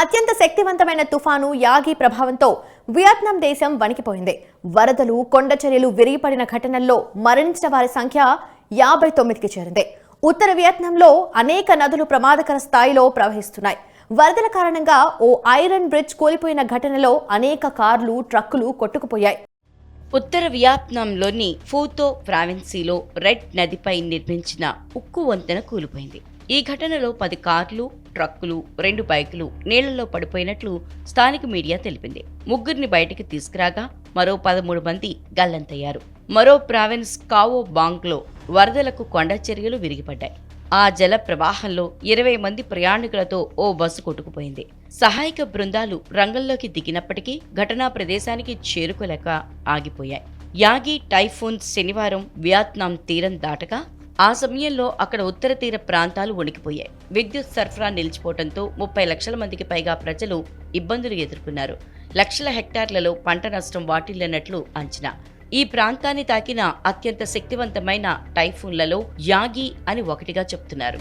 అత్యంత శక్తివంతమైన తుఫాను యాగి ప్రభావంతో వియత్నాం దేశం వణికిపోయింది. వరదలు కొండ చర్యలు విరిగిపడిన ఘటనల్లో మరణించిన వారి సంఖ్య యాభై తొమ్మిదికి చేరింది. ఉత్తర వియత్నాంలో అనేక నదులు ప్రమాదకర స్థాయిలో ప్రవహిస్తున్నాయి. వరదల కారణంగా ఓ ఐరన్ బ్రిడ్జ్ కూలిపోయిన ఘటనలో అనేక కార్లు ట్రక్కులు కొట్టుకుపోయాయి. ఉత్తర వియత్నాంలోని ఫూతో ప్రావిన్సీలో రెడ్ నదిపై నిర్మించిన ఉక్కు వంతెన కూలిపోయింది. ఈ ఘటనలో పది కార్లు ట్రక్కులు రెండు బైకులు నీళ్ళలో పడిపోయినట్లు స్థానిక మీడియా తెలిపింది. ముగ్గురిని బయటికి తీసుకురాగా మరో పదమూడు మంది గల్లంతయ్యారు. మరో ప్రావిన్స్ కావో బాంగ్లో వరదలకు కొండ చర్యలు విరిగిపడ్డాయి. ఆ జల ప్రవాహంలో ఇరవై మంది ప్రయాణికులతో ఓ బస్సు కొట్టుకుపోయింది. సహాయక బృందాలు రంగంలోకి దిగినప్పటికీ ఘటనా ప్రదేశానికి చేరుకోలేక ఆగిపోయాయి. యాగి టైఫూన్ శనివారం వియత్నాం తీరం దాటగా ఆ సమయంలో అక్కడ ఉత్తర తీర ప్రాంతాలు వణికిపోయాయి. విద్యుత్ సరఫరా నిలిచిపోవడంతో ముప్పై లక్షల మందికి పైగా ప్రజలు ఇబ్బందులు ఎదుర్కొన్నారు. లక్షల హెక్టార్లలో పంట నష్టం వాటిల్లినట్లు అంచనా. ఈ ప్రాంతాన్ని తాకిన అత్యంత శక్తివంతమైన టైఫూన్లలో యాగి అని ఒకటిగా చెప్తున్నారు.